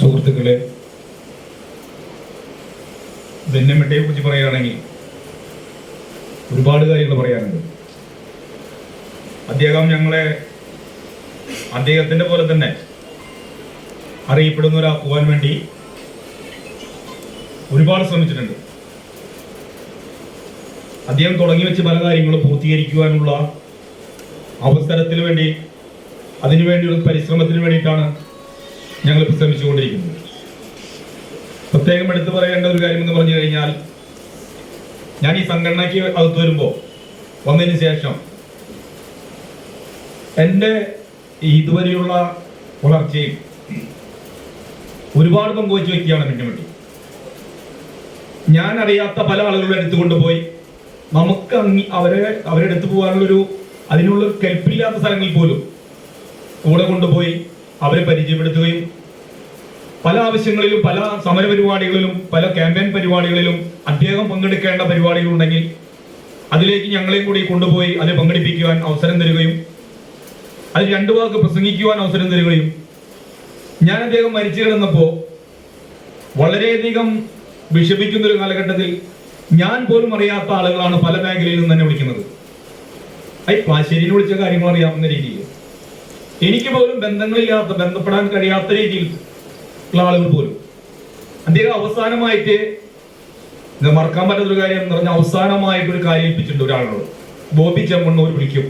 സുഹൃത്തുക്കളെ ധന്യമിട്ടയെ കുറിച്ച് പറയുകയാണെങ്കിൽ ഒരുപാട് കാര്യങ്ങൾ പറയാനുണ്ട്. അദ്ദേഹം ഞങ്ങളെ അദ്ദേഹത്തിന്റെ പോലെ തന്നെ അറിയപ്പെടുന്നവരാക്കുവാൻ വേണ്ടി ഒരുപാട് ശ്രമിച്ചിട്ടുണ്ട്. അദ്ദേഹം തുടങ്ങി വെച്ച് പല കാര്യങ്ങളും പൂർത്തീകരിക്കുവാനുള്ള അവസരത്തിന് വേണ്ടി അതിനുവേണ്ടിയുള്ള പരിശ്രമത്തിന് വേണ്ടിയിട്ടാണ് ഞങ്ങൾ ശ്രമിച്ചുകൊണ്ടിരിക്കുന്നത് പ്രത്യേകം എടുത്തു പറയേണ്ട ഒരു കാര്യം എന്ന് പറഞ്ഞു കഴിഞ്ഞാൽ ഞാൻ ഈ സംഘടനയ്ക്ക് അകത്ത് വരുമ്പോൾ വന്നതിന് ശേഷം എന്റെ ഇതുവരെയുള്ള വളർച്ചയും ഒരുപാട് പങ്കുവച്ച വ്യക്തിയാണ് പിന്നെ വേണ്ടി ഞാൻ അറിയാത്ത പല ആളുകളുടെ അടുത്ത് കൊണ്ടുപോയി നമുക്ക് അങ്ങി അവരെ അവരുടെ അടുത്ത് പോകാനുള്ളൊരു അതിനുള്ള കെൽപ്പില്ലാത്ത സ്ഥലങ്ങളിൽ പോലും കൂടെ കൊണ്ടുപോയി അവരെ പരിചയപ്പെടുത്തുകയും പല ആവശ്യങ്ങളിലും പല സമര പരിപാടികളിലും പല ക്യാമ്പയിൻ പരിപാടികളിലും അദ്ദേഹം പങ്കെടുക്കേണ്ട പരിപാടികളുണ്ടെങ്കിൽ അതിലേക്ക് ഞങ്ങളെയും കൂടി കൊണ്ടുപോയി അതിൽ പങ്കെടുപ്പിക്കുവാൻ അവസരം തരികയും അതിൽ രണ്ടു വാക്ക് പ്രസംഗിക്കുവാൻ അവസരം തരികയും ഞാൻ അദ്ദേഹം മരിച്ചു കിടന്നപ്പോൾ വളരെയധികം വിഷമിക്കുന്ന ഒരു കാലഘട്ടത്തിൽ ഞാൻ പോലും അറിയാത്ത ആളുകളാണ് പല മേഖലയിൽ നിന്ന് തന്നെ വിളിക്കുന്നത്. ഐ പാശ്ശേരിനെ വിളിച്ച കാര്യങ്ങൾ അറിയാവുന്ന രീതിയിൽ. എനിക്ക് പോലും ബന്ധങ്ങളില്ലാത്ത ബന്ധപ്പെടാൻ കഴിയാത്ത രീതിയിൽ ഉള്ള ആളുകൾ പോലും. അദ്ദേഹം അവസാനമായിട്ട് മറക്കാൻ പറ്റാത്തൊരു കാര്യം എന്ന് പറഞ്ഞാൽ അവസാനമായിട്ട് ഒരു കാര്യം ഏൽപ്പിച്ചിട്ടുണ്ട് ഒരാളോട്. ബോബി ചെമ്മണ്ണൂർ വിളിക്കും.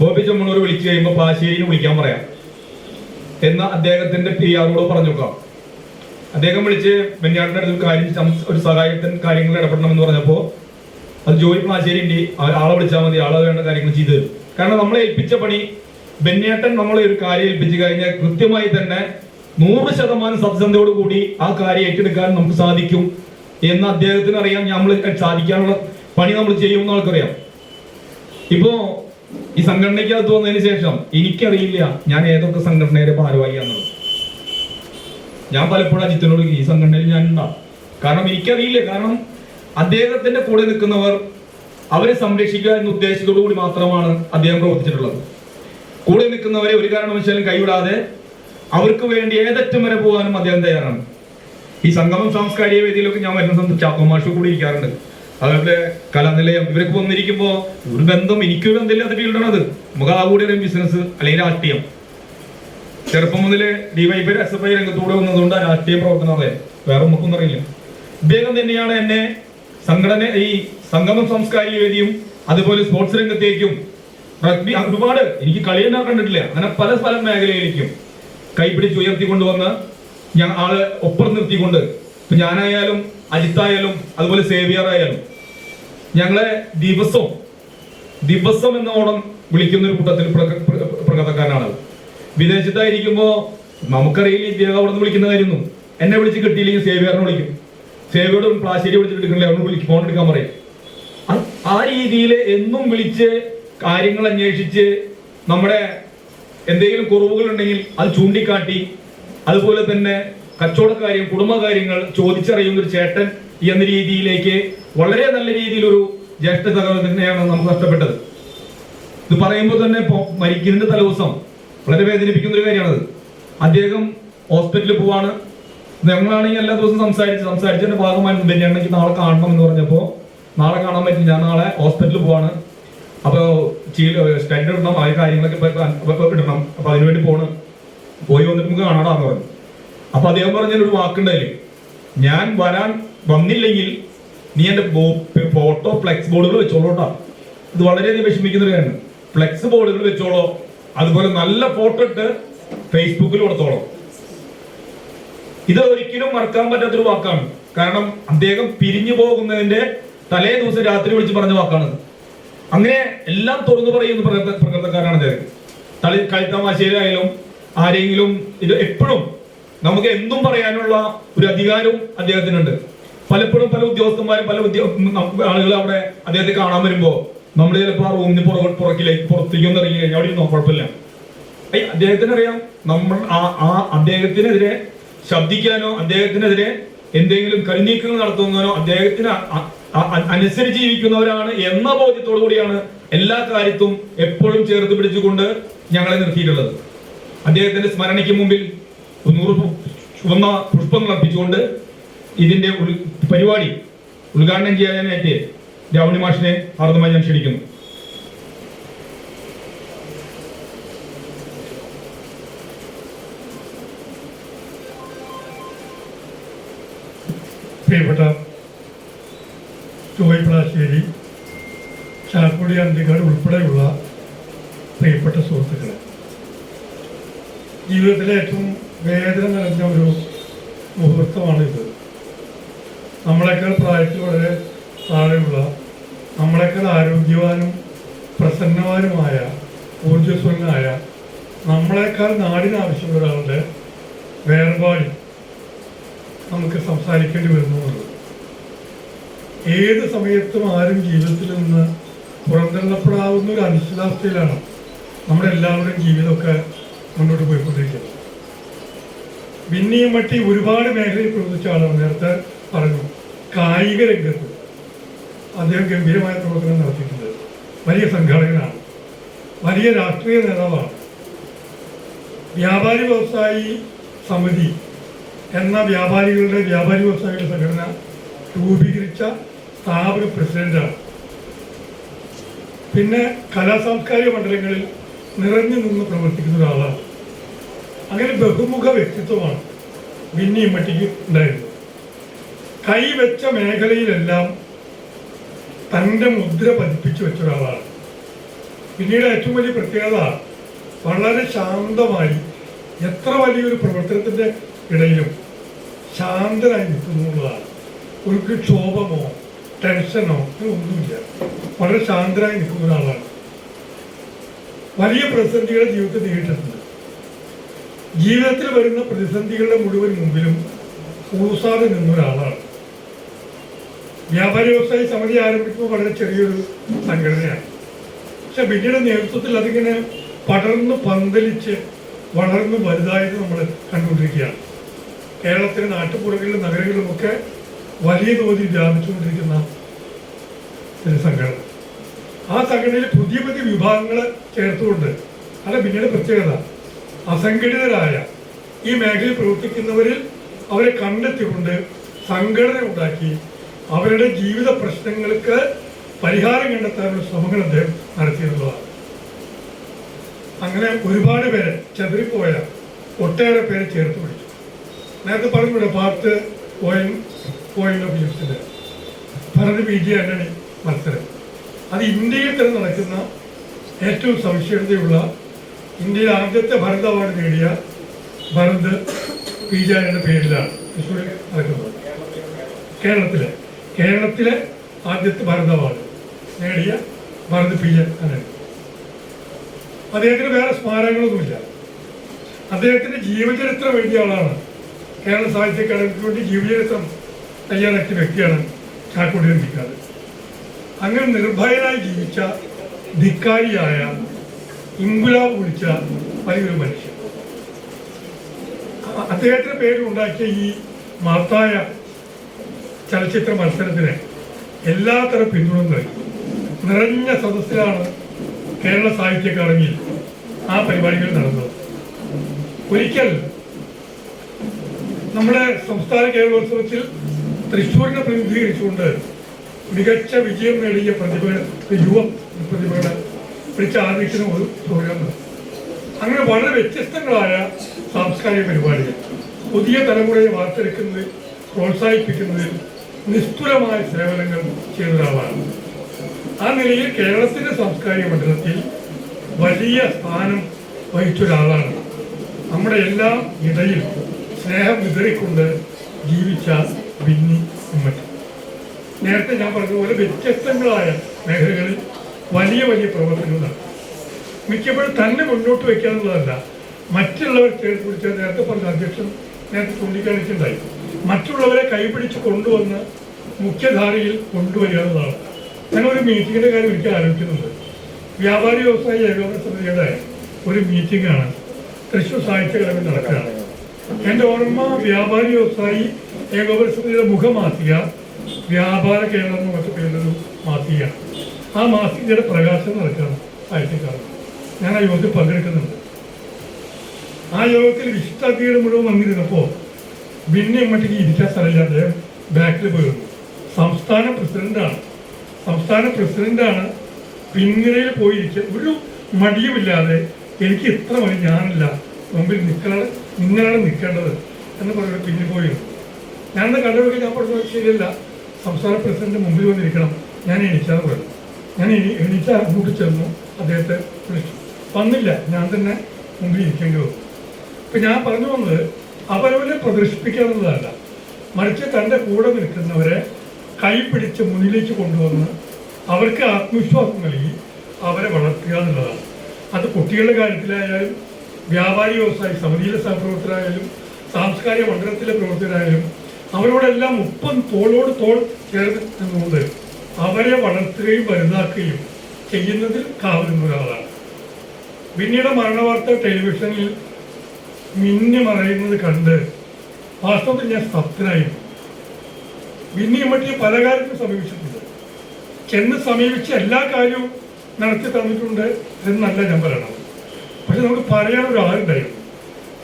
ബോബി ചെമ്മണ്ണൂർ വിളിച്ചു കഴിയുമ്പോൾ പാശ്ശേരിനെ വിളിക്കാൻ പറയാം. എന്ന് അദ്ദേഹത്തിന്റെ പി ആറോട് പറഞ്ഞു നോക്കാം. അദ്ദേഹം വിളിച്ച് ബെന്യാടിന്റെ അടുത്ത് കാര്യം ഒരു സഹായത്തിന് കാര്യങ്ങൾ ഇടപെടണം എന്ന് പറഞ്ഞപ്പോൾ അത് ജോലി പ്ലാശ്ശേരി ഉണ്ട് ആളെ വിളിച്ചാൽ മതി. ആളെ വേണ്ട കാര്യങ്ങൾ ചെയ്തു തരും. കാരണം നമ്മളെ ഏൽപ്പിച്ച പണി ബെന്യാട്ടൻ നമ്മളെ ഒരു കാര്യം ഏൽപ്പിച്ചു കഴിഞ്ഞാൽ കൃത്യമായി തന്നെ നൂറ് ശതമാനം സത്യസന്ധയോട് കൂടി ആ കാര്യം ഏറ്റെടുക്കാൻ നമുക്ക് സാധിക്കും എന്ന് അദ്ദേഹത്തിന് അറിയാം. നമ്മൾ സാധിക്കാനുള്ള പണി നമ്മൾ ചെയ്യുമെന്ന് ആൾക്കറിയാം. ഇപ്പോ ഈ സംഘടനയ്ക്കകത്ത് വന്നതിന് ശേഷം എനിക്കറിയില്ല ഞാൻ ഏതൊക്കെ സംഘടനയുടെ ഭാരവാഹിയാണെന്നുള്ളത്. ഞാൻ പലപ്പോഴും അജിത്തിനോട് ഈ സംഘടനയിൽ ഞാൻ ഉണ്ടാവും കാരണം എനിക്കറിയില്ല. കാരണം അദ്ദേഹത്തിന്റെ കൂടെ നിൽക്കുന്നവർ അവരെ സംരക്ഷിക്കുക എന്ന ഉദ്ദേശത്തോടു കൂടി മാത്രമാണ് അദ്ദേഹം പ്രവർത്തിച്ചിട്ടുള്ളത്. കൂടെ നിൽക്കുന്നവരെ ഒരു കാരണവശാലും കൈവിടാതെ അവർക്ക് വേണ്ടി ഏതറ്റം വരെ പോകാനും അദ്ദേഹം തയ്യാറാണ്. ഈ സംഗമം സാംസ്കാരിക വേദിയിലൊക്കെ ഞാൻ വരുന്ന സമയത്ത് ചാക്കോ കൂടി ഇരിക്കാറുണ്ട്. അതുപോലെ കലാനിലയം ഇവരൊക്കെ വന്നിരിക്കുമ്പോൾ ഒരു ബന്ധം എനിക്കൊരു ബന്ധമില്ലാത്ത ഫീൽഡാണ് അത്. നമുക്ക് ആ കൂടി ബിസിനസ് അല്ലെങ്കിൽ രാഷ്ട്രീയം. ചെറുപ്പം മുതലേ ഡിവൈബി എസ് എഫ് ഐ രംഗത്തൂടെ വന്നതുകൊണ്ട് രാഷ്ട്രീയ പ്രവർത്തനം അതെ. വേറെ നമുക്കൊന്നും അറിയില്ല. ഇദ്ദേഹം തന്നെയാണ് എന്നെ സംഘടന ഈ സംഗമം സാംസ്കാരിക വേദിയും അതുപോലെ സ്പോർട്സ് രംഗത്തേക്കും റഗ്ബി ഒരുപാട് എനിക്ക് കളി തന്നെ കണ്ടിട്ടില്ല. അങ്ങനെ പല പല മേഖലയിലേക്കും. കൈപിടിച്ച് ഉയർത്തിക്കൊണ്ടുവന്ന് ഞാൻ ആളെ ഒപ്പം നിർത്തിക്കൊണ്ട് ഇപ്പൊ ഞാനായാലും അജിത്തായാലും അതുപോലെ സേവിയർ ആയാലും ഞങ്ങളെ ദിവസവും ദിവസം എന്നോണം വിളിക്കുന്ന ഒരു കൂട്ടത്തിൽ പ്രക- പ്ര- പ്രകടക്കാരനാണ് വിദേശത്തായിരിക്കുമ്പോ നമുക്കറിയില്ല ഇദ്ദേഹം അവിടെ നിന്ന് വിളിക്കുന്ന കാര്യമൊന്നും. എന്നെ വിളിച്ച് കിട്ടിയില്ലെങ്കിൽ സേവിയറിനെ വിളിക്കും. സേവിയോട് പ്ലാശ്ശേരി വിളിച്ചിട്ട് അവിടെ വിളിക്കും ഫോൺ എടുക്കാൻ പറയും. ആ രീതിയിൽ എന്നും വിളിച്ച് കാര്യങ്ങൾ അന്വേഷിച്ച് നമ്മുടെ എന്തെങ്കിലും കുറവുകൾ ഉണ്ടെങ്കിൽ അത് ചൂണ്ടിക്കാട്ടി അതുപോലെ തന്നെ കച്ചവടക്കാര്യം കുടുംബകാര്യങ്ങൾ ചോദിച്ചറിയുന്ന ഒരു ചേട്ടൻ എന്ന രീതിയിലേക്ക് വളരെ നല്ല രീതിയിലൊരു ജ്യേഷ്ഠ തന്നെയാണ് നമുക്ക് നഷ്ടപ്പെട്ടത്. ഇത് പറയുമ്പോൾ തന്നെ മരിക്കുന്നതിന്റെ തലേദിവസം വളരെ വേദനിപ്പിക്കുന്ന ഒരു കാര്യമാണത്. അദ്ദേഹം ഹോസ്പിറ്റലിൽ പോവാണ്. ഞങ്ങളാണെങ്കിൽ എല്ലാ ദിവസവും സംസാരിച്ച് സംസാരിച്ചതിന്റെ ഭാഗമായി ഞങ്ങൾക്ക് നാളെ കാണണം എന്ന് പറഞ്ഞപ്പോൾ നാളെ കാണാൻ പറ്റില്ല ഞാൻ നാളെ ഹോസ്പിറ്റലിൽ പോവാണ്. അപ്പൊ സ്റ്റഡ് ഇടണം ആ കാര്യങ്ങളൊക്കെ ഇടണം. അപ്പൊ അതിനുവേണ്ടി പോണ്. പോയി വന്നിട്ട് നമുക്ക് കാണാടാന്ന് പറഞ്ഞു. അപ്പൊ അദ്ദേഹം പറഞ്ഞ ഒരു വാക്കുണ്ടായില്ലേ? ഞാൻ വരാൻ വന്നില്ലെങ്കിൽ നീ എന്റെ ഫോട്ടോ ഫ്ലെക്സ് ബോർഡുകൾ വെച്ചോളൂട്ടാ ഇത് വളരെയധികം വിഷമിക്കുന്ന ഒരു കാര്യമാണ്. ഫ്ലെക്സ് ബോർഡുകൾ വെച്ചോളോ. അതുപോലെ നല്ല ഫോട്ടോ ഇട്ട് ഫേസ്ബുക്കിൽ കൊടുത്തോളോ. ഇത് ഒരിക്കലും മറക്കാൻ പറ്റാത്തൊരു വാക്കാണ്. കാരണം അദ്ദേഹം പിരിഞ്ഞു പോകുന്നതിന്റെ തലേ ദിവസം രാത്രി വിളിച്ച് പറഞ്ഞ വാക്കാണ് അങ്ങനെ എല്ലാം തുറന്നു പറയുന്ന പ്രകൃത- പ്രകൃതക്കാരാണ് അദ്ദേഹം. തളി കളിത്തമാശയിലായാലും ആരെങ്കിലും ഇത് എപ്പോഴും നമുക്ക് എന്തും പറയാനുള്ള ഒരു അധികാരവും അദ്ദേഹത്തിനുണ്ട്. പലപ്പോഴും പല ഉദ്യോഗസ്ഥന്മാരും പല ഉദ്യോ ആളുകൾ അവിടെ അദ്ദേഹത്തെ കാണാൻ വരുമ്പോ നമ്മൾ ചിലപ്പോൾ ആ റൂമിന് പുറകെ പുറക്കിലേക്ക് പുറത്തേക്ക് ഒന്ന് ഇറങ്ങി കഴിഞ്ഞാൽ അവിടെ ഇരുന്നോ? കുഴപ്പമില്ല. അദ്ദേഹത്തിന് അറിയാം നമ്മൾ ആ ആ അദ്ദേഹത്തിനെതിരെ ശബ്ദിക്കാനോ അദ്ദേഹത്തിനെതിരെ എന്തെങ്കിലും കരിനീക്കങ്ങൾ നടത്തുന്നതിനോ അദ്ദേഹത്തിന് അനുസരിച്ച് ജീവിക്കുന്നവരാണ് എന്ന ബോധ്യത്തോടു കൂടിയാണ് എല്ലാ കാര്യത്തും എപ്പോഴും ചേർത്ത് പിടിച്ചുകൊണ്ട് ഞങ്ങളെ നിർത്തിയിട്ടുള്ളത്. അദ്ദേഹത്തിന്റെ സ്മരണയ്ക്ക് മുമ്പിൽ നൂറ് ചുവന്ന പുഷ്പങ്ങൾ അർപ്പിച്ചുകൊണ്ട് ഇതിന്റെ പരിപാടി ഉദ്ഘാടനം ചെയ്യാനായിട്ട് രാവണി മാഷിനെ ഹാർദമായി ഞാൻ ക്ഷണിക്കുന്നു. പ്രിയപ്പെട്ട ജോയ് പ്ലാശ്ശേരി ചാക്കുടി അന്തിക്കാട് ഉൾപ്പെടെയുള്ള പ്രിയപ്പെട്ട സുഹൃത്തുക്കളെ. ജീവിതത്തിലെ ഏറ്റവും വേദന നിറഞ്ഞ ഒരു മുഹൂർത്തമാണിത് നമ്മളെക്കാൾ പ്രായത്തിൽ വളരെ താഴെയുള്ള നമ്മളെക്കാൾ ആരോഗ്യവാനും പ്രസന്നവാനുമായ ഊർജസ്വലനായ നമ്മളെക്കാൾ നാടിനാവശ്യമുള്ള ഒരാളുടെ വേർപാടിൽ നമുക്ക് സംസാരിക്കേണ്ടി വരുന്നു എന്നുള്ളത്. ഏത് സമയത്തും ആരും ജീവിതത്തിൽ നിന്ന് പുറന്തള്ളപ്പെടാവുന്ന ഒരു അനിശ്ചിതാവസ്ഥയിലാണ് നമ്മുടെ എല്ലാവരുടെയും ജീവിതമൊക്കെ മുന്നോട്ട് പോയിക്കൊണ്ടിരിക്കുന്നത്. വിന്നിയും മട്ടി ഒരുപാട് മേഖലയിൽ പ്രവർത്തിച്ച ആളാണ് നേരത്തെ പറഞ്ഞു. കായിക രംഗത്ത് അദ്ദേഹം ഗംഭീരമായ പ്രവർത്തനം നടത്തിയിട്ടുണ്ട്. വലിയ സംഘാടകനാണ്. വലിയ രാഷ്ട്രീയ നേതാവാണ്. വ്യാപാരി വ്യവസായി സമിതി എന്ന വ്യാപാരികളുടെ വ്യാപാരി വ്യവസായികളുടെ സംഘടന രൂപീകരിച്ച സ്ഥാപക പ്രസിഡന്റാണ്. പിന്നെ കലാസാംസ്കാരിക മണ്ഡലങ്ങളിൽ നിറഞ്ഞു നിന്ന് പ്രവർത്തിക്കുന്ന ഒരാളാണ്. അങ്ങനെ ബഹുമുഖ വ്യക്തിത്വമാണ് വിന്നി ഇമ്മട്ടിക്ക് ഉണ്ടായിരുന്നത് കൈവച്ച മേഖലയിലെല്ലാം തന്റെ മുദ്ര പതിപ്പിച്ചു വെച്ച ഒരാളാണ്. പിന്നീട് ഏറ്റവും വലിയ പ്രത്യേകത വളരെ ശാന്തമായി എത്ര വലിയൊരു പ്രവർത്തനത്തിന്റെ ഇടയിലും ശാന്തനായി നിൽക്കുന്നു എന്നുള്ളതാണ്. ഒരു ക്ഷോഭമോ ടെൻഷനോ ഒന്നുമില്ല. വളരെ ശാന്തരായി നിൽക്കുന്ന ഒരാളാണ്. വലിയ പ്രതിസന്ധികളെ ജീവിതത്തിൽ നേരിട്ടിട്ടുണ്ട്. ജീവിതത്തിൽ വരുന്ന പ്രതിസന്ധികളുടെ മുഴുവൻ മുമ്പിലും കൂസാതെ നിന്ന ഒരാളാണ്. വ്യാപാര വ്യവസായ സമിതി ആരംഭിക്കുമ്പോൾ വളരെ ചെറിയൊരു സംഘടനയാണ്. പക്ഷെ പിന്നീട് നേതൃത്വത്തിൽ അതിങ്ങനെ പടർന്ന് പന്തലിച്ച് വളർന്ന് വലുതായത് നമ്മൾ കണ്ടുകൊണ്ടിരിക്കുകയാണ്. കേരളത്തിലെ നാട്ടുപുറങ്ങളിലും നഗരങ്ങളിലുമൊക്കെ വലിയ തോതിൽ വ്യാപിച്ചുകൊണ്ടിരിക്കുന്ന സംഘടന ആ സംഘടനയിൽ പുതിയ പുതിയ വിഭാഗങ്ങൾ ചേർത്തുകൊണ്ട് അല്ല പിന്നീട് പ്രത്യേകത. അസംഘടിതരായ ഈ മേഖലയിൽ പ്രവർത്തിക്കുന്നവരിൽ അവരെ കണ്ടെത്തിക്കൊണ്ട് സംഘടന ഉണ്ടാക്കി അവരുടെ ജീവിത പ്രശ്നങ്ങൾക്ക് പരിഹാരം കണ്ടെത്താനുള്ള ശ്രമങ്ങൾ അദ്ദേഹം നടത്തിയിട്ടുള്ളതാണ്. അങ്ങനെ ഒരുപാട് പേരെ ചെതറിപ്പോയ ഒട്ടേറെ പേരെ ചേർത്ത് പിടിച്ചു. നേരത്തെ പറഞ്ഞിവിടെ പാർട്ട് പോയിന്റ് പോയിന്റ് ഓഫ് വ്യൂസിന്റെ ഭരത് പി ജി ആന്റണി മത്സരം. അത് ഇന്ത്യയിൽ തന്നെ നടക്കുന്ന ഏറ്റവും സവിശേഷതയുള്ള ഇന്ത്യയിൽ ആദ്യത്തെ ഭരത് അവാർഡ് നേടിയ ഭരത് പി ജി പേരിലാണ്. തൃശ്ശൂരിൽ നടക്കുന്നത്. കേരളത്തിലെ കേരളത്തിലെ ആദ്യത്തെ ഭരത് അവാർഡ് നേടിയ ഭരത് പി ജി ആന്റണി അദ്ദേഹത്തിന് വേറെ സ്മാരകങ്ങളൊന്നുമില്ല. അദ്ദേഹത്തിന്റെ ജീവചരിത്രം എഴുതിയ ആളാണ്. കേരള സാഹിത്യ അക്കാദമിക്ക് വേണ്ടി ജീവചരിത്രം തയ്യാറാക്കിയ വ്യക്തിയാണ് ചാക്കോടി ധിക്കാട് അങ്ങനെ നിർഭയനായി ജീവിച്ച ധിക്കാരിയായ ഇംഗുലാവ് വിളിച്ച വലിയൊരു മനുഷ്യൻ. അദ്ദേഹത്തിന്റെ പേരുണ്ടാക്കിയ ഈ മഹത്തായ ചലച്ചിത്ര മത്സരത്തിന് എല്ലാത്തരം പിന്തുണ നൽകി. നിറഞ്ഞ സദസ്സിലാണ് കേരള സാഹിത്യ അക്കാദമിയിൽ ആ പരിപാടികൾ നടന്നത്. ഒരിക്കൽ നമ്മുടെ സംസ്ഥാന കേരളോത്സവത്തിൽ തൃശ്ശൂരിനെ പ്രതിനിധീകരിച്ചുകൊണ്ട് മികച്ച വിജയം നേടിയ പ്രതിഭ യുവ പ്രതിഭകളെ പിടിച്ച ആദരിക്കുന്ന ഒരു പ്രോഗ്രാം. അങ്ങനെ വളരെ വ്യത്യസ്തങ്ങളായ സാംസ്കാരിക പരിപാടികൾ. പുതിയ തലമുറയെ വാർത്തെടുക്കുന്നതിൽ പ്രോത്സാഹിപ്പിക്കുന്നതിൽ നിസ്തുലമായ സേവനങ്ങൾ ചെയ്യുന്ന ഒരാളാണ്. ആ നിലയിൽ കേരളത്തിന്റെ സാംസ്കാരിക മണ്ഡലത്തിൽ വലിയ സ്ഥാനം വഹിച്ച ഒരാളാണ്. നമ്മുടെ എല്ലാം ഇടയിൽ സ്നേഹം വിതറിക്കൊണ്ട് ജീവിച്ച ബിന്നി ഉമ്മറ്റ് നേരത്തെ ഞാൻ പറഞ്ഞതുപോലെ വ്യത്യസ്തങ്ങളായ മേഖലകളിൽ വലിയ വലിയ പ്രവർത്തനങ്ങൾ നടത്തും മിക്കപ്പോഴും തന്നെ മുന്നോട്ട് വയ്ക്കാനുള്ളതല്ല മറ്റുള്ളവർ ചേർത്ത് പിടിച്ച നേരത്തെ പറഞ്ഞ അധ്യക്ഷൻ നേരത്തെ ചൂണ്ടിക്കാണിച്ചിട്ടുണ്ടായി. മറ്റുള്ളവരെ കൈപിടിച്ച് കൊണ്ടുവന്ന് മുഖ്യധാരയിൽ കൊണ്ടുവരിക എന്നതാണ് ഞാൻ ഒരു മീറ്റിങ്ങിന്റെ കാര്യം എനിക്ക് ആലോചിക്കുന്നുണ്ട്. വ്യാപാരി വ്യവസായ ഏകോപന സമിതിയുടെ ഒരു മീറ്റിംഗാണ് തൃശ്ശൂർ സാഹിത്യ അക്കാദമി നടക്കുകയാണ്. എന്റെ ഓർമ്മ വ്യാപാരി വ്യവസായി ഏകോപന സമിതിയുടെ മുഖമാസിക വ്യാപാര കേരളം എന്ന് മറ്റു മാസിക ആ മാസികയുടെ പ്രകാശനം നടക്കുകയാണ് കാരണം ഞാൻ ആ യോഗത്തിൽ പങ്കെടുക്കുന്നുണ്ട്. ആ യോഗത്തിൽ വിശിഷ്ടാതിയുടെ മുഴുവൻ വന്നിരുന്നപ്പോൾ ഭിന്നെ അമ്മട്ടിക്ക് ഇരിക്കാൻ സ്ഥലമില്ല അദ്ദേഹം ബാക്കിൽ പോയിരുന്നു സംസ്ഥാന പ്രസിഡന്റാണ്. സംസ്ഥാന പ്രസിഡന്റാണ് പിന്നിലയിൽ പോയിരിക്കുക ഒരു മടിയുമില്ലാതെ എനിക്ക് ഇത്ര മതി ഞാനല്ല. മുമ്പിൽ നിൽക്കണം നിങ്ങളാണ് നിൽക്കേണ്ടത് എന്ന് പറഞ്ഞിട്ട് പിന്നിൽ പോയിരുന്നു ഞാനത് കണ്ടുപോയി ഞാൻ പറഞ്ഞു ശരിയല്ല. സംസ്ഥാന പ്രസിഡന്റ് മുമ്പിൽ വന്നിരിക്കണം. ഞാൻ എണീച്ചാന്ന് പറഞ്ഞു ഞാൻ എണീച്ചാൽ എണീച്ച അങ്ങോട്ട് ചെന്നു അദ്ദേഹത്തെ വിളിച്ചു. വന്നില്ല ഞാൻ തന്നെ മുമ്പിൽ ഇരിക്കേണ്ടി വന്നു. ഇപ്പൊ ഞാൻ പറഞ്ഞു വന്നത് അവരവരെ പ്രദർശിപ്പിക്കാവുന്നതല്ല മറിച്ച് തന്റെ കൂടെ നിൽക്കുന്നവരെ കൈ പിടിച്ച് മുന്നിലേക്ക് കൊണ്ടുവന്ന് അവർക്ക് ആത്മവിശ്വാസം നൽകി അവരെ വളർത്തുക എന്നുള്ളതാണ്. അത് കുട്ടികളുടെ കാര്യത്തിലായാലും വ്യാപാരി വ്യവസായി സമിതിയിലെ സഹപ്രവർത്തകരായാലും സാംസ്കാരിക മണ്ഡലത്തിലെ പ്രവർത്തകരായാലും അവരോടെല്ലാം ഒപ്പം തോളോട് തോൾ ചേർന്ന് അവരെ വളർത്തുകയും വലുതാക്കുകയും ചെയ്യുന്നതിൽ കാവുന്ന ഒരാളാണ്. പിന്നീട് മരണവാർത്ത ടെലിവിഷനിൽ മിന്നി മറയുന്നത് കണ്ട് വാസ്തവത്തിൽ ഞാൻ സ്തബ്ധനായി. മിന്നി മറ്റേ പല കാര്യത്തിലും സമീപിച്ചിട്ടുണ്ട്. ചെന്ന് സമീപിച്ച് എല്ലാ കാര്യവും നടത്തി തന്നിട്ടുണ്ട് എന്നല്ല ഞാൻ പറയണം പക്ഷെ നമുക്ക് പറയാൻ ഒരു ആളുണ്ടായിരുന്നു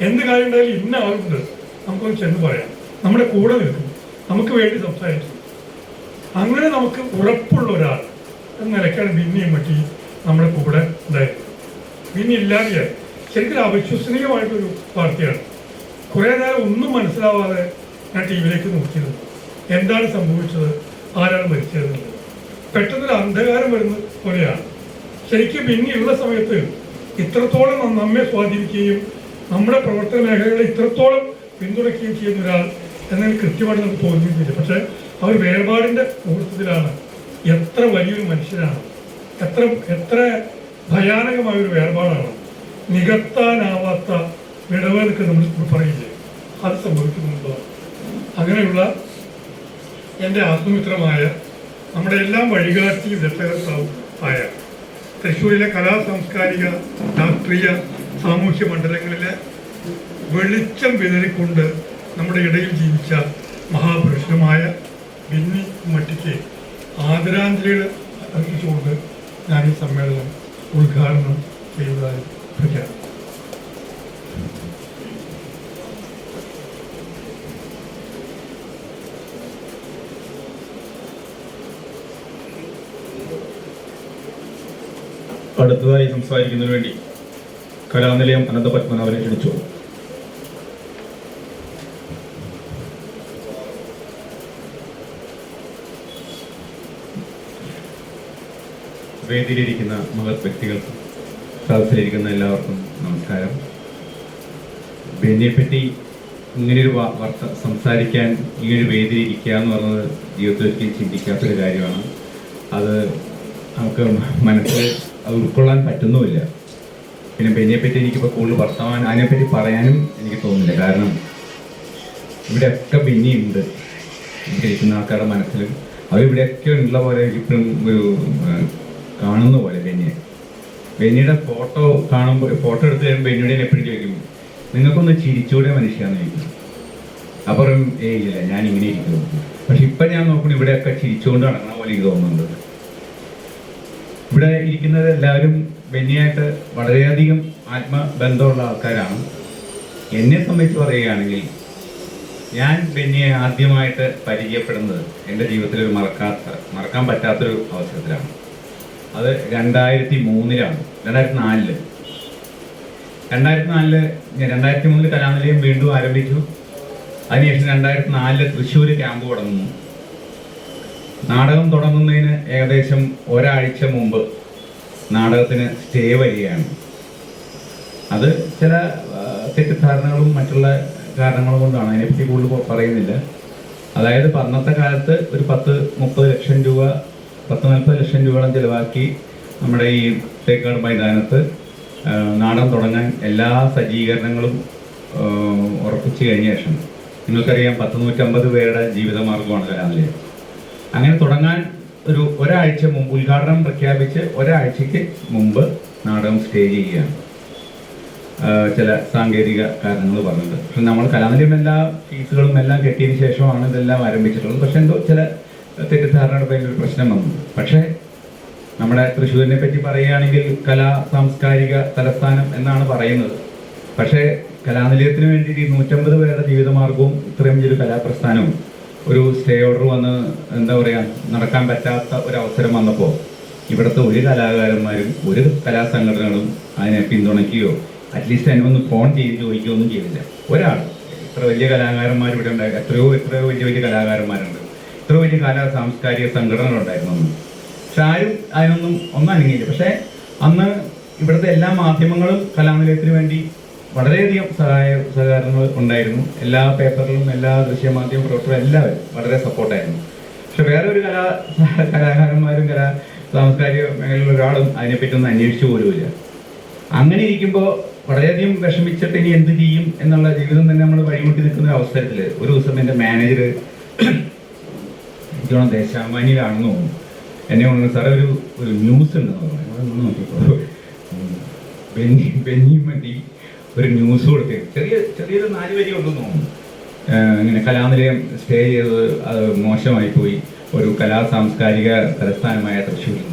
എന്ത് കാര്യം ഉണ്ടായാലും ഇന്ന ആളുണ്ട്. നമുക്കൊന്ന് ചെന്ന് പറയാം. നമ്മുടെ കൂടെ നിൽക്കും. നമുക്ക് വേണ്ടി സംസാരിക്കും. അങ്ങനെ നമുക്ക് ഉറപ്പുള്ള ഒരാൾ എന്ന നിലയ്ക്കാണ് ഭിന്നിയും മറ്റി നമ്മുടെ കൂടെ ഉണ്ടായിരുന്നത് ഭിന്നി ഇല്ലാതെയായി. ശരിക്കും അവിശ്വസനീയമായിട്ടൊരു വാർത്തയാണ്. കുറേ നേരം ഒന്നും മനസ്സിലാവാതെ ഞാൻ ടി വിയിലേക്ക് നോക്കിയിരുന്നു. എന്താണ് സംഭവിച്ചത്? ആരാണ് മരിച്ചത് പെട്ടെന്നൊരു അന്ധകാരം വരുന്ന പോലെയാണ്. ശരിക്കും പിന്നെയുള്ള സമയത്ത് ഇത്രത്തോളം നമ്മെ സ്വാധീനിക്കുകയും നമ്മുടെ പ്രവർത്തന മേഖലകളെ ഇത്രത്തോളം പിന്തുണയ്ക്കുകയും ചെയ്യുന്ന ഒരാൾ എന്നതിന് കൃത്യമായിട്ട് നമുക്ക് തോന്നിയിട്ടില്ല പക്ഷെ അവർ വേർപാടിന്റെ മുഹൂർത്തത്തിലാണ് എത്ര വലിയൊരു മനുഷ്യനാണ്. എത്ര എത്ര ഭയാനകമായ ഒരു വേർപാടാണ്. നികത്താനാവാത്ത വിടവേൽക്ക് നമ്മൾ പറയില്ലേ അത് സംഭവിക്കുന്നുണ്ടോ? അങ്ങനെയുള്ള എന്റെ ആത്മമിത്രമായ നമ്മുടെ എല്ലാം വഴികാട്ടി ദത്തകർത്താവ് ആയ തൃശ്ശൂരിലെ കലാ സാംസ്കാരിക രാഷ്ട്രീയ സാമൂഹ്യ മണ്ഡലങ്ങളിലെ വെളിച്ചം വിതറിക്കൊണ്ട് നമ്മുടെ ഇടയിൽ ജീവിച്ച മഹാപുരുഷനുമായ ബിന്നി മട്ടിക്ക് ആദരാഞ്ജലികൾ അർപ്പിച്ചുകൊണ്ട് ഞാൻ ഈ സമ്മേളനം ഉദ്ഘാടനം ചെയ്തതായി പ്രഖ്യാപിക്കും അടുത്തതായി സംസാരിക്കുന്നതിന് വേണ്ടി കലാനിലയം അനന്തപത്മനാഭനെ ക്ഷണിച്ചു. വേദിയിലിരിക്കുന്ന മഹത് വ്യക്തികൾക്കും സദസ്സിലിരിക്കുന്ന എല്ലാവർക്കും നമസ്കാരം. ബെന്നിയെപ്പറ്റി ഇങ്ങനെയൊരു വാർത്ത സംസാരിക്കാൻ ഇങ്ങനൊരു വേദിയിൽ ഇരിക്കുക എന്ന് പറയുന്നത് ജീവിതത്തിൽ ചിന്തിക്കാത്തൊരു കാര്യമാണ്. അത് നമുക്ക് മനസ്സിൽ അത് ഉൾക്കൊള്ളാൻ പറ്റുന്നുമില്ല. പിന്നെ ബെന്നിയെപ്പറ്റി എനിക്കിപ്പോൾ കൂടുതൽ വർത്തമാനം അതിനെപ്പറ്റി പറയാനും എനിക്ക് തോന്നുന്നില്ല. കാരണം ഇവിടെയൊക്കെ ബെന്നിയുണ്ട്. ഇരിക്കുന്ന ആൾക്കാരുടെ മനസ്സിലും അവരിവിടെയൊക്കെ ഉള്ള പോലെ ഇപ്പോഴും ഒരു കാണുന്ന പോലെ ബെന്നിയെ ബെന്നിയുടെ ഫോട്ടോ കാണുമ്പോൾ ഫോട്ടോ എടുത്ത് കഴിയുമ്പോൾ ബെന്നിയുടെ എപ്പോഴും ചോദിക്കും നിങ്ങൾക്കൊന്ന് ചിരിച്ചൂടെ മനുഷ്യാന്ന് ചോദിക്കും. അപ്പുറം ഏ ഇല്ല ഞാൻ ഇങ്ങനെ ഇരിക്കുന്നു. പക്ഷെ ഇപ്പം ഞാൻ നോക്കണം ഇവിടെയൊക്കെ ചിരിച്ചുകൊണ്ട് നടക്കുന്ന പോലെ എനിക്ക് തോന്നുന്നുണ്ട്. ഇവിടെ ഇരിക്കുന്നത് എല്ലാവരും ബെന്നിയായിട്ട് വളരെയധികം ആത്മബന്ധമുള്ള ആൾക്കാരാണ്. എന്നെ സംബന്ധിച്ച് പറയുകയാണെങ്കിൽ ഞാൻ ബെന്നിയെ ആദ്യമായിട്ട് പരിചയപ്പെടുന്നത് എന്റെ ജീവിതത്തിൽ ഒരു മറക്കാത്ത മറക്കാൻ പറ്റാത്തൊരു അവസരത്തിലാണ്. അത് രണ്ടായിരത്തി മൂന്നിലാണ് രണ്ടായിരത്തി നാലിൽ രണ്ടായിരത്തി നാലിൽ രണ്ടായിരത്തി മൂന്നിൽ കലാനിലയം വീണ്ടും ആരംഭിച്ചു. അതിനുശേഷം രണ്ടായിരത്തി നാലിൽ തൃശ്ശൂർ ക്യാമ്പ് തുടങ്ങുന്നു. നാടകം തുടങ്ങുന്നതിന് ഏകദേശം ഒരാഴ്ച മുമ്പ് നാടകത്തിന് സ്റ്റേ വരികയാണ്. അത് ചില തെറ്റിദ്ധാരണകളും മറ്റുള്ള കാരണങ്ങളും കൊണ്ടാണ്. അതിനെപ്പറ്റി കൂടുതൽ പറയുന്നില്ല. അതായത് പന്നത്തെ കാലത്ത് ഒരു പത്ത് മുപ്പത് ലക്ഷം രൂപ പത്ത് നാൽപ്പത് ലക്ഷം രൂപയോളം ചിലവാക്കി നമ്മുടെ ഈ തേക്കാട് മൈതാനത്ത് നാടൻ തുടങ്ങാൻ എല്ലാ സജ്ജീകരണങ്ങളും ഉറപ്പിച്ച് കഴിഞ്ഞ ശേഷം. നിങ്ങൾക്കറിയാം പത്ത് നൂറ്റമ്പത് പേരുടെ ജീവിതമാർഗമാണ് കലാനിലയം അങ്ങനെ തുടങ്ങാൻ ഒരു ഒരാഴ്ച മുമ്പ് ഉദ്ഘാടനം പ്രഖ്യാപിച്ച് ഒരാഴ്ചയ്ക്ക് മുമ്പ് നാടകം സ്റ്റേ ചെയ്യുകയാണ്. ചില സാങ്കേതിക കാരണങ്ങൾ പറഞ്ഞത് പക്ഷെ നമ്മൾ കലാനിലയം എല്ലാ ഫീസുകളും എല്ലാം കെട്ടിയതിന് ശേഷമാണ് ഇതെല്ലാം ആരംഭിച്ചിട്ടുള്ളത്. പക്ഷെ എന്തോ ചില തെറ്റിദ്ധാരണയുടെ പേരിൽ പ്രശ്നം വന്നു. പക്ഷേ നമ്മുടെ തൃശ്ശൂരിനെ പറ്റി പറയുകയാണെങ്കിൽ കലാ സാംസ്കാരിക തലസ്ഥാനം എന്നാണ് പറയുന്നത്. പക്ഷേ കലാനിലയത്തിന് ഈ നൂറ്റമ്പത് പേരുടെ ജീവിതമാർഗവും ഇത്രയും വലിയൊരു കലാപ്രസ്ഥാനവും ഒരു സ്റ്റേ ഓർഡർ വന്ന് എന്താ പറയുക നടക്കാൻ പറ്റാത്ത ഒരു അവസരം വന്നപ്പോൾ ഇവിടുത്തെ ഒരു കലാകാരന്മാരും ഒരു കലാസംഘടനകളും അതിനെ പിന്തുണയ്ക്കുകയോ അറ്റ്ലീസ്റ്റ് എന്നെ ഒന്ന് ഫോൺ ചെയ്ത് ചോദിക്കുകയോ ഒന്നും ചെയ്തില്ല. ഒരാൾ ഇത്ര വലിയ കലാകാരന്മാർ ഇവിടെ ഉണ്ടായി എത്രയോ എത്രയോ വലിയ വലിയ കലാകാരന്മാരുണ്ട്. ഇത്ര വലിയ കലാ സാംസ്കാരിക സംഘടനകളുണ്ടായിരുന്നു അന്ന്. പക്ഷെ ആരും അതിനൊന്നും ഒന്നും അനങ്ങിയില്ല. പക്ഷേ അന്ന് ഇവിടുത്തെ എല്ലാ മാധ്യമങ്ങളും കലാനിലയത്തിന് വേണ്ടി വളരെയധികം സഹായ സഹകരണങ്ങൾ ഉണ്ടായിരുന്നു. എല്ലാ പേപ്പറിലും എല്ലാ ദൃശ്യമാധ്യമ പ്രവർത്തകരും എല്ലാവരും വളരെ സപ്പോർട്ടായിരുന്നു. പക്ഷെ വേറെ ഒരു കലാ കലാകാരന്മാരും കലാ സാംസ്കാരിക മേഖലയിലുള്ള ഒരാളും അതിനെപ്പറ്റി ഒന്നും അന്വേഷിച്ചു പോലുമില്ല. അങ്ങനെ ഇരിക്കുമ്പോൾ വളരെയധികം വിഷമിച്ചിട്ട് ഇനി എന്ത് ചെയ്യും എന്നുള്ള ജീവിതം തന്നെ നമ്മൾ വഴിമുട്ടി നിൽക്കുന്ന ഒരു അവസരത്തിൽ ഒരു ദിവസം എന്റെ മാനേജർ എനിക്ക് ദേശാഭിമാനിയിലാണെന്ന് തോന്നുന്നു. എന്നെ തോന്നുന്നു സാറേ ഒരു ഒരു ന്യൂസ് ഉണ്ടെന്ന് നോക്കിയപ്പോൾ ഒരു ന്യൂസ് കൊടുത്തേ. ചെറിയ ചെറിയൊരു നാല് വരി ഉണ്ടെന്ന് തോന്നുന്നു. ഇങ്ങനെ കലാനിലയം സ്റ്റേ ചെയ്തത് അത് മോശമായി പോയി. ഒരു കലാ സാംസ്കാരിക തലസ്ഥാനമായ തൃശ്ശൂരിൽ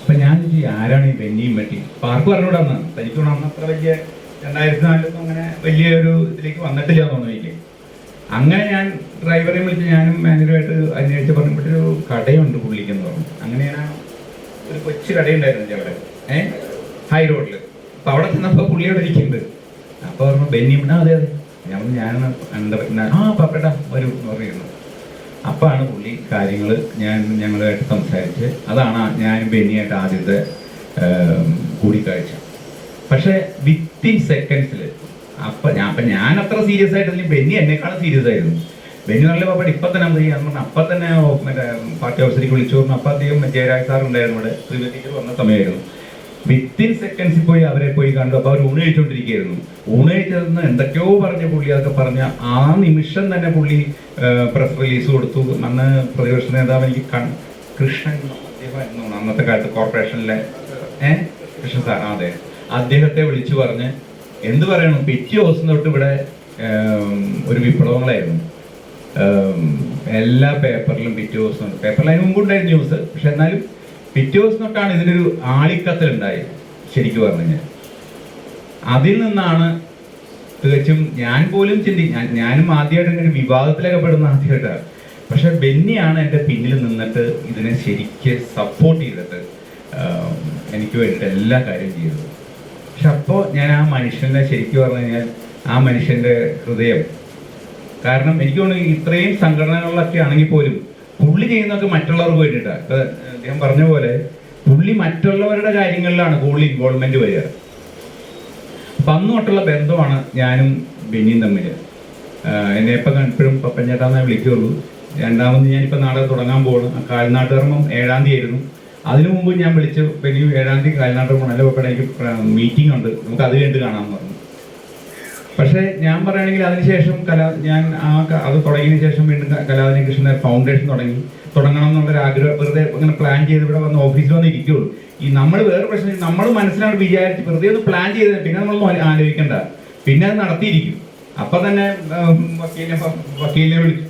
അപ്പൊ ഞാൻ ചോദിച്ചു, ആരാണ് ഈ ബെന്നിയും പറ്റി പാർക്ക് പറഞ്ഞുകൂടാന്ന് തനിക്ക് അന്ന് അത്ര വലിയ രണ്ടായിരത്തി നാലിലൊന്നും അങ്ങനെ വലിയൊരു ഇതിലേക്ക് വന്നിട്ടില്ല എന്ന് തോന്നുന്നു എനിക്ക് അങ്ങനെ ഞാൻ ഡ്രൈവറെ വിളിച്ച് ഞാനും മാനേജറുമായിട്ട് അന്വേഷിച്ച് പറഞ്ഞപ്പോഴൊരു കടയുണ്ട് പുള്ളിക്കെന്ന് പറഞ്ഞു. അങ്ങനെ ഞാൻ ഒരു കൊച്ചു കടയുണ്ടായിരുന്നു അവിടെ. ഏഹ് ഹൈ റോഡിൽ അപ്പോൾ അവിടെ ചെന്നപ്പോൾ പുള്ളി അവിടെ ഇരിക്കുന്നുണ്ട്. അപ്പോൾ പറഞ്ഞു ബെന്നി ആ അതെ അതെ. ഞാൻ ഞാൻ ഞാൻ- ആ പപ്പേട്ട വരൂ എന്ന് പറയുന്നത് അപ്പോഴാണ് പുള്ളി കാര്യങ്ങൾ ഞാൻ ഞങ്ങളുമായിട്ട് സംസാരിച്ച് അതാണ് ഞാൻ ബെന്നിയായിട്ട് ആദ്യത്തെ കൂടിക്കാഴ്ച. പക്ഷേ വിത്തിൻ സെക്കൻഡ്സിൽ അപ്പൊ ഞാൻ അപ്പൊ ഞാൻ അത്ര സീരിയസ് ആയിട്ടില്ല ബെന്നി എന്നെക്കാളും സീരിയസ് ആയിരുന്നു. ബെന്നി പറഞ്ഞ പാപ്പ ഇപ്പൊ തന്നെ എന്ത് ചെയ്യാൻ പറഞ്ഞു അപ്പൊ തന്നെ മറ്റേ പാർട്ടി ഓഫീസർക്ക് വിളിച്ചു. പറഞ്ഞു അപ്പൊ അധികം ജയരാജ് സാർ ഉണ്ടായിരുന്നു ഇവിടെ. ശ്രീമതി ടീച്ചർ വന്ന സമയമായിരുന്നു. വിത്തിൻ സെക്കൻഡ്സിൽ പോയി അവരെ പോയി കണ്ടു. അപ്പൊ അവർ ഊണ് കഴിച്ചുകൊണ്ടിരിക്കുകയായിരുന്നു ഊണ് കഴിച്ചതെന്ന് എന്തൊക്കെയോ പറഞ്ഞ പുള്ളി അതൊക്കെ പറഞ്ഞ ആ നിമിഷം തന്നെ പുള്ളി പ്രസ് റിലീസ് കൊടുത്തു. അന്ന് പ്രതിപക്ഷ നേതാവ് എനിക്ക് കൺ- കൃഷ്ണൻ അന്നത്തെ കാലത്ത് കോർപ്പറേഷനിലെ ഏഹ് കൃഷ്ണൻ സാർ അതെ. അദ്ദേഹത്തെ വിളിച്ചു പറഞ്ഞ് എന്ത് പറയണം? പിറ്റേ ദിവസം തൊട്ട് ഇവിടെ ഒരു വിപ്ലവങ്ങളായിരുന്നു. എല്ലാ പേപ്പറിലും പിറ്റേ ദിവസം പേപ്പറിൽ അതിന് മുമ്പ് ഉണ്ടായിരുന്നു ന്യൂസ് പക്ഷെ എന്നാലും പിറ്റേ ദിവസം തൊട്ടാണ് ഇതിനൊരു ആളിക്കത്തൽ ഉണ്ടായത് ശരിക്കും പറഞ്ഞു കഴിഞ്ഞാൽ. അതിൽ നിന്നാണ് തികച്ചും ഞാൻ പോലും ചിന്തി ഞാനും ആദ്യമായിട്ട് ഒരു വിവാദത്തിലൊക്കെ പെടുന്ന ആദ്യമായിട്ടാണ്. പക്ഷെ ബെന്നിയാണ് എന്റെ പിന്നിൽ നിന്നിട്ട് ഇതിനെ ശരിക്ക് സപ്പോർട്ട് ചെയ്തിട്ട് എനിക്ക് വേണ്ടിയിട്ട് എല്ലാ കാര്യം ചെയ്തത്. പക്ഷെ അപ്പോൾ ഞാൻ ആ മനുഷ്യനെ ശരിക്കും പറഞ്ഞു കഴിഞ്ഞാൽ ആ മനുഷ്യന്റെ ഹൃദയം. കാരണം എനിക്ക് തോന്നുന്നു ഇത്രയും സംഘടനകളിലൊക്കെ ആണെങ്കിൽ പോലും പുള്ളി ചെയ്യുന്നതൊക്കെ മറ്റുള്ളവർക്ക് വേണ്ടിയിട്ടാണ് അദ്ദേഹം പറഞ്ഞ പോലെ പുള്ളി മറ്റുള്ളവരുടെ കാര്യങ്ങളിലാണ് കൂടുതൽ ഇൻവോൾവ്മെന്റ് വരിക. അപ്പൊ അന്ന് തൊട്ടുള്ള ബന്ധമാണ് ഞാനും ബെന്നിയും തമ്മിൽ എന്നെ ഇപ്പം എപ്പോഴും പപ്പഞ്ചേട്ടാന്നേ വിളിക്കുകയുള്ളൂ രണ്ടാമത് ഞാനിപ്പോൾ നാടകം തുടങ്ങാൻ പോകണം കാൽനാട്ടുകർമ്മം ഏഴാം തീയതി ആയിരുന്നു. അതിനു മുമ്പ് ഞാൻ വിളിച്ചു വലിയ ഏഴാം തീയതി കാൽനാട്ട് കർമ്മം നല്ല എനിക്ക് മീറ്റിംഗ് ഉണ്ട്. നമുക്ക് അത് കണ്ട് കാണാമെന്ന് പറഞ്ഞു. പക്ഷേ ഞാൻ പറയുകയാണെങ്കിൽ അതിനുശേഷം കലാ ഞാൻ ആ അത് തുടങ്ങിയതിന് ശേഷം വീണ്ടും കലാവിനി കൃഷ്ണൻ ഫൗണ്ടേഷൻ തുടങ്ങി. തുടങ്ങണം എന്നുള്ളൊരു ആഗ്രഹം വെറുതെ ഇങ്ങനെ പ്ലാൻ ചെയ്ത് ഇവിടെ വന്ന് ഓഫീസിൽ വന്ന് ഇരിക്കുകയുള്ളൂ. ഈ നമ്മൾ വേറെ പ്രശ്നം നമ്മൾ മനസ്സിലാണ് വിചാരിച്ച് വെറുതെ ഒന്ന് പ്ലാൻ ചെയ്ത് പിന്നെ നമ്മളൊന്നും ആലോചിക്കേണ്ട. പിന്നെ അത് നടത്തിയിരിക്കും. അപ്പം തന്നെ വക്കീലിനെ വക്കീലിനെ വിളിച്ചു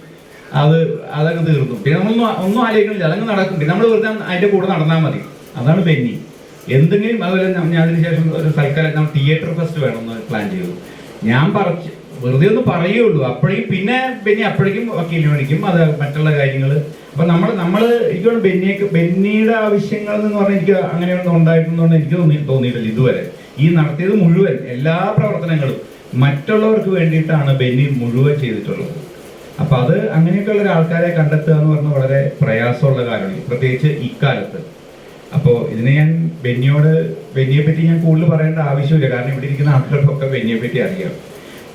അത് അതങ്ങ് തീർന്നു പിന്നെ നമ്മളൊന്നും ഒന്നും ആലോചിക്കണില്ല. അതങ്ങ് നടക്കും. പിന്നെ നമ്മൾ വെറുതെ അതിന്റെ കൂടെ നടന്നാൽ മതി. അതാണ് ബെന്നി. എന്തെങ്കിലും അതുപോലെ ഞാൻ അതിനുശേഷം ഒരു സൽക്കാരം നമ്മൾ തിയേറ്റർ ഫസ്റ്റ് വേണമെന്ന് പ്ലാൻ ചെയ്തു. ഞാൻ പറച്ച് വെറുതെ ഒന്ന് പറയുള്ളൂ അപ്പോഴേക്കും പിന്നെ ബെന്നി അപ്പോഴേക്കും വക്കീലിനെ വേണിക്കും അത് മറ്റുള്ള കാര്യങ്ങൾ അപ്പൊ നമ്മൾ നമ്മൾ എനിക്ക് ബെന്നിയൊക്കെ ബെന്നിയുടെ ആവശ്യങ്ങൾ എന്ന് പറഞ്ഞാൽ എനിക്ക് അങ്ങനെയൊന്നും ഉണ്ടായിട്ടുണ്ടെന്ന് എനിക്ക് തോന്നി തോന്നിയിട്ടില്ല ഇതുവരെ. ഈ നടത്തിയത് മുഴുവൻ എല്ലാ പ്രവർത്തനങ്ങളും മറ്റുള്ളവർക്ക് വേണ്ടിയിട്ടാണ് ബെന്നി മുഴുവൻ ചെയ്തിട്ടുള്ളത്. അപ്പൊ അത് അങ്ങനെയൊക്കെയുള്ള ഒരു ആൾക്കാരെ കണ്ടെത്തുക എന്ന് പറഞ്ഞാൽ വളരെ പ്രയാസമുള്ള കാര്യമാണ്. പ്രത്യേകിച്ച് ഇക്കാലത്ത്. അപ്പോൾ ഇതിനെ ഞാൻ ബെന്നിയോട് ബെന്നിയെ പറ്റി ഞാൻ കൂടുതൽ പറയേണ്ട ആവശ്യമില്ല. കാരണം ഇവിടെ ഇരിക്കുന്ന ആൾക്കാർക്കൊക്കെ ബെന്നിയെ പറ്റി അറിയാം.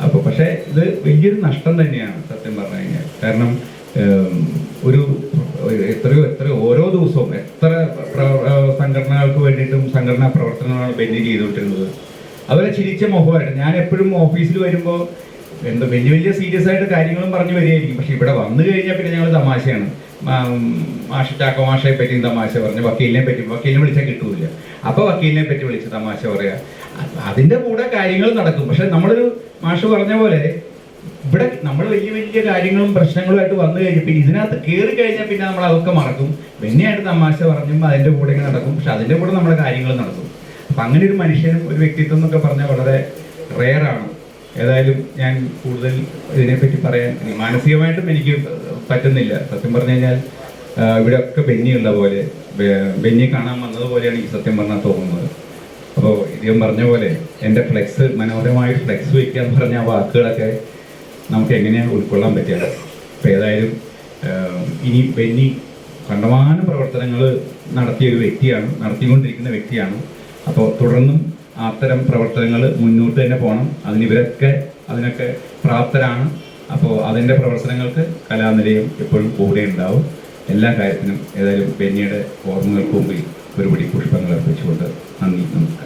അപ്പോൾ പക്ഷേ ഇത് വലിയൊരു നഷ്ടം തന്നെയാണ് സത്യം പറഞ്ഞു കഴിഞ്ഞാൽ. കാരണം ഒരു എത്രയോ എത്രയോ ഓരോ ദിവസവും എത്ര സംഘടനകൾക്ക് വേണ്ടിയിട്ടും സംഘടനാ പ്രവർത്തനങ്ങളാണ് ബെന്നി ചെയ്തുകൊണ്ടിരുന്നത്. അവരെ ചിരിച്ച മുഖമായിട്ട് ഞാൻ എപ്പോഴും ഓഫീസിൽ വരുമ്പോൾ എന്തോ വലിയ വലിയ സീരിയസ് ആയിട്ട് കാര്യങ്ങളും പറഞ്ഞു വരികയായിരിക്കും. പക്ഷെ ഇവിടെ വന്നു കഴിഞ്ഞാൽ പിന്നെ ഞങ്ങൾ തമാശയാണ്. മാഷ ചാക്ക മാഷയെ പറ്റിയും തമാശ പറഞ്ഞു വക്കീലിനെ പറ്റി വക്കീലിനെ വിളിച്ചാൽ കിട്ടൂല അപ്പൊ വക്കീലിനെ പറ്റി വിളിച്ച് തമാശ പറയാ. അതിന്റെ കൂടെ കാര്യങ്ങൾ നടക്കും. പക്ഷെ നമ്മളൊരു മാഷ് പറഞ്ഞ പോലെ ഇവിടെ നമ്മൾ വലിയ വലിയ കാര്യങ്ങളും പ്രശ്നങ്ങളുമായിട്ട് വന്നു കഴിഞ്ഞപ്പോൾ ഇതിനകത്ത് കയറി കഴിഞ്ഞാൽ പിന്നെ നമ്മൾ അതൊക്കെ മറക്കും. പിന്നെയായിട്ട് തമാശ പറഞ്ഞും അതിന്റെ കൂടെ ഇങ്ങനെ നടക്കും. പക്ഷെ അതിന്റെ കൂടെ നമ്മുടെ കാര്യങ്ങൾ നടക്കും. അപ്പൊ അങ്ങനെ ഒരു മനുഷ്യനും ഒരു വ്യക്തിത്വം എന്നൊക്കെ പറഞ്ഞാൽ വളരെ റെയറാണ് ഏതായാലും ഞാൻ കൂടുതൽ ഇതിനെപ്പറ്റി പറയാൻ മാനസികമായിട്ടും എനിക്ക് പറ്റുന്നില്ല. സത്യം പറഞ്ഞു കഴിഞ്ഞാൽ ഇവിടെ ഒക്കെ ബെന്നിയുള്ള പോലെ ബെന്നി കാണാൻ വന്നതുപോലെയാണ് എനിക്ക് സത്യം പറഞ്ഞാൽ തോന്നുന്നത്. അപ്പോൾ ഇദ്ദേഹം പറഞ്ഞ പോലെ എന്റെ ഫ്ലെക്സ് മനോഹരമായ ഫ്ലെക്സ് വയ്ക്കുക എന്ന് പറഞ്ഞ വാക്കുകളൊക്കെ നമുക്ക് എങ്ങനെയാണ് ഉൾക്കൊള്ളാൻ പറ്റുക അപ്പോൾ ഏതായാലും ഇനി ബെന്നി കണ്ടമാനം പ്രവർത്തനങ്ങൾ നടത്തിയ ഒരു വ്യക്തിയാണ് നടത്തിക്കൊണ്ടിരിക്കുന്ന വ്യക്തിയാണ്. അപ്പോൾ തുടർന്നും അത്തരം പ്രവർത്തനങ്ങൾ മുന്നോട്ട് തന്നെ പോകണം. അതിന് ഇവരൊക്കെ അതിനൊക്കെ പ്രാപ്തരാണ്. അപ്പോൾ അതിന്റെ പ്രവർത്തനങ്ങൾക്ക് കലാനിലയം എപ്പോഴും കൂടെ ഉണ്ടാവും. എല്ലാ കാര്യത്തിനും ഏതായാലും ബെന്നിയുടെ ഓർമ്മകൾക്ക് മുമ്പിൽ ഒരുപടി പുഷ്പങ്ങൾ അർപ്പിച്ചുകൊണ്ട് നന്ദി നമസ്കാരം.